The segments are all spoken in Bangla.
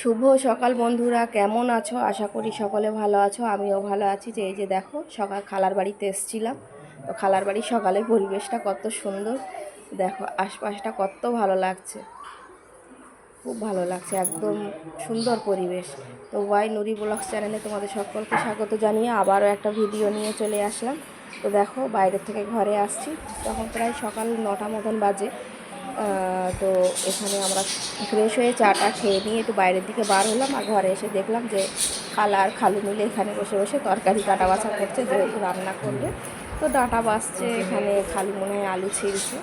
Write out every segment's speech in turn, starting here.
শুভ সকাল বন্ধুরা, কেমন আছো? আশা করি সকলে ভালো আছো, আমিও ভালো আছি। যে এই যে দেখো, সকাল খালার বাড়িতে এসেছিলাম। তো খালার বাড়ির সকালের পরিবেশটা কত সুন্দর। দেখো, আশপাশটা কত ভালো লাগছে। খুব ভালো লাগছে, একদম সুন্দর পরিবেশ। তো ওয়াই নুরি ব্লগস চ্যানেলে তোমাদের সকলকে স্বাগত জানিয়ে আবারও একটা ভিডিও নিয়ে চলে আসলাম। তো দেখো বাইরের থেকে ঘরে আসছি। তখন প্রায় সকাল নটা মতন বাজে। তো এখানে আমরা ফ্রেশ হয়ে চাটা খেয়ে নিয়ে একটু বাইরের দিকে বার হলাম আর ঘরে এসে দেখলাম যে খালা আর খালু মিলে এখানে বসে বসে তরকারি কাটা বাছা করছে, যেহেতু রান্না করবে। তো ডাটা বাসছে এখানে খালু মনে হয় আলু ছিলছে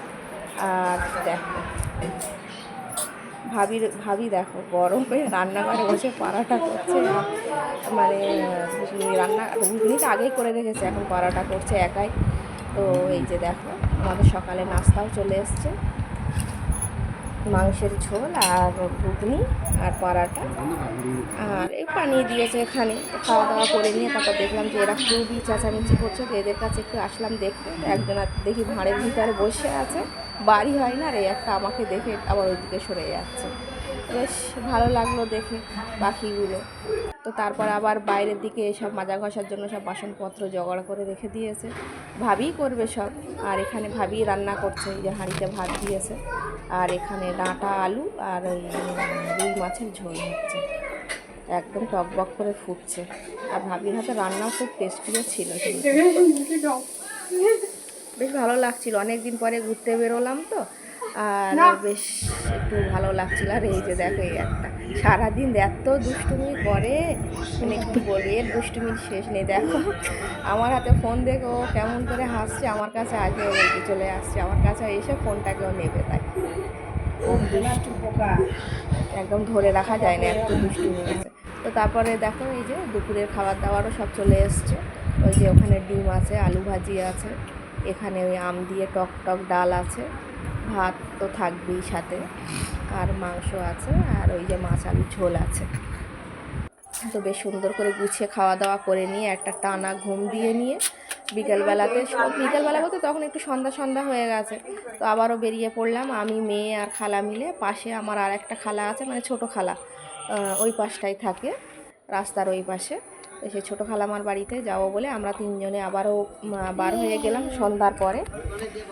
আর দেখো, ভাবির, ভাবি দেখো, গরমে রান্নাঘরে বসে পরাটা করছে। মানে রান্না ঘুগনিটা আগেই করে রেখেছে, এখন পরাটা করছে একাই। তো এই যে দেখো, আমাদের সকালে নাস্তাও চলে এসছে। মাংসের ঝোল আর ঘুগনি আর পরাটা। আর এই পানি দিয়েছে এখানে। খাওয়া দাওয়া করে নিয়ে তারপর দেখলাম যে এরা খুবই চেঁচামেচি করছে। তো এদের কাছে একটু আসলাম দেখতে। একজন আর দেখি ভাঁড়ের ভিতরে বসে আছে। বাড়ি হয় না রে, একটা আমাকে দেখে আবার ওইদিকে সরে যাচ্ছে। বেশ ভালো লাগল দেখে পাখিগুলো। তো তারপর আবার বাইরের দিকে এসব মাজা ঘষার জন্য সব বাসনপত্র জোগাড় করে রেখে দিয়েছে। ভাবিই করবে সব। আর এখানে ভাবি রান্না করছে। যে হাঁড়িতে ভাত দিয়েছে। আর এখানে ডাঁটা আলু আর ওই রুই মাছের ঝোল হচ্ছে। একদম টকবক করে ফুটছে। আর ভাবির হাতে রান্নাও খুব টেস্টিও ছিল। বেশ ভালো লাগছিল। অনেক দিন পরে ঘুরতে বেরোলাম তো। আর বেশ একটু ভালো লাগছিল। আর এই যে দেখো এই একটা। সারাদিন এত দুষ্টুমি করে মানে একটু বলি এর দুষ্টুমির শেষ নেই। দেখো আমার হাতে ফোন দেখো ও কেমন করে হাসছে আমার কাছে আগে ও বলতে চলে আসছে। আমার কাছে এসে ফোনটাকেও নেবে তাই। দুষ্টু একদম ধরে রাখা যায় না এত দুষ্টুমি আছে তো তারপরে দেখো এই যে দুপুরের খাবার দাবারও সব চলে এসছে। ওই যে ওখানে ডিম আছে আলু ভাজি আছে। এখানে ওই আম দিয়ে টক টক ডাল আছে। ভাত তো থাকবেই সাথে, আর মাংস আছে, আর ওই যে মাছ আলু ঝোল আছে। তো বেশ সুন্দর করে গুছিয়ে খাওয়া দাওয়া করে নিয়ে একটা টানা ঘুম দিয়ে নিয়ে বিকেলবেলাতে সব বিকেলবেলা বলতে তখন একটু সন্ধ্যা সন্ধ্যা হয়ে গেছে। তো আবারও বেরিয়ে পড়লাম, আমি, মেয়ে আর খালা মিলে পাশে আমার আর একটা খালা আছে মানে ছোট খালা ওই পাশটাই থাকে, রাস্তার ওই পাশে। সেই ছোটো খালামার বাড়িতে যাব বলে আমরা তিনজনে আবারও বার হয়ে গেলাম সন্ধ্যার পরে।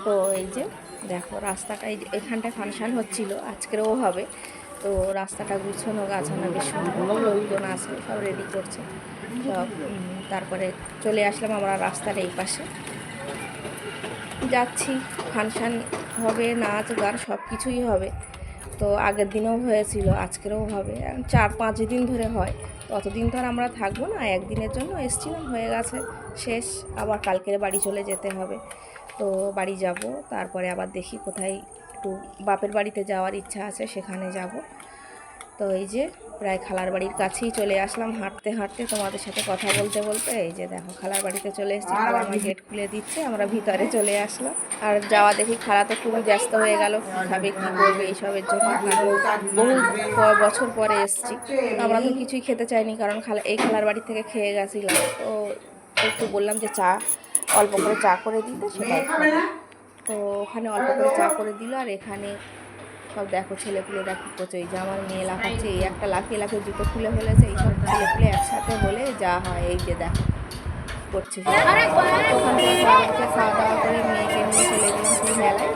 তো এই যে, দেখো রাস্তাটা, এই এখানটায় ফাংশান হচ্ছিল, আজকেরও হবে। তো রাস্তাটা গুছানো, গাছানো বেশ সুন্দর, লোকজন আছে সব রেডি করছে। সব তারপরে চলে আসলাম আমরা রাস্তার এই পাশে। যাচ্ছি, ফাংশান হবে, নাচ, গান সব কিছুই হবে। তো আগের দিনেও হয়েছিল, আজকেরও হবে। চার পাঁচ দিন ধরে হয়। ততদিন তো আর আমরা থাকব না, একদিনের জন্য এসছিলাম, হয়ে গেছে, শেষ। আবার কালকের বাড়ি চলে যেতে হবে। তো বাড়ি যাব, তারপরে আবার দেখি কোথায় একটু বাপের বাড়িতে যাওয়ার ইচ্ছা আছে, সেখানে যাব। তো এই যে প্রায় খালার বাড়ির কাছেই চলে আসলাম। হাঁটতে হাঁটতে তোমাদের সাথে কথা বলতে বলতে এই যে দেখো খালার বাড়িতে চলে এসেছি। খালা আমার গেট খুলে দিচ্ছে আমরা ভিতরে চলে আসলাম। আর যাওয়া দেখি খালা তো খুবই ব্যস্ত হয়ে গেল। খাবে কী করবে এইসবের জন্য বহু বছর পরে এসেছি। আমরা তো কিছুই খেতে চাইনি কারণ খালা এই খালার বাড়ি থেকে খেয়ে গেছিলাম। তো একটু বললাম যে চা অল্প করে চা করে দিতে খাব। তো ওখানে অল্প করে চা করে দিল আর এখানে সব দেখো ছেলেপুলেরা কী করছে। এই যে আমার মেয়ে লাফাচ্ছে এই একটা লাফিয়ে লাফিয়ে জুতো খুলে ফেলেছে এইসব ছেলেপুলে একসাথে হলে যা হয় এই যে দেখো করছে সব। ওখান থেকে খাওয়া দাওয়া করে মেয়েকে নিয়ে চলে গেলাম সেই মেলায়।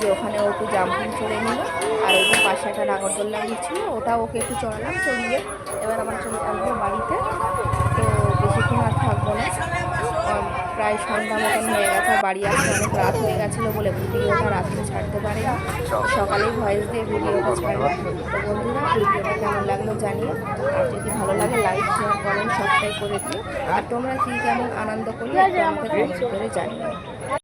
যে ওখানে ও একটু জাম্পিং চড়ে নিল আর ওই যে পাশে একটা নাগরদোল্লা ছিল ওটা ওকে একটু চড়ালাম চড়িয়ে এবার আমার চলে আসব বাড়িতে। তো বেশিক্ষণ আর থাকব না। প্রায় সন্ধ্যা মতন হয়ে গেছে। বাড়ি আসতে অনেক রাত হয়ে গেছিল বলে ভিডিওটা রাত্রে ছাড়তে পারে সকালেই ভয়েস দিয়ে ভিডিওটা ছাড়ে তো বন্ধুরা ভিডিওটা কেমন লাগল জানিয়ে আর যদি ভালো লাগে লাইক শেয়ার কমেন্ট সাবস্ক্রাইব করে আর তোমরা কী কেমন আনন্দ করলে আমাকে করে জানিও।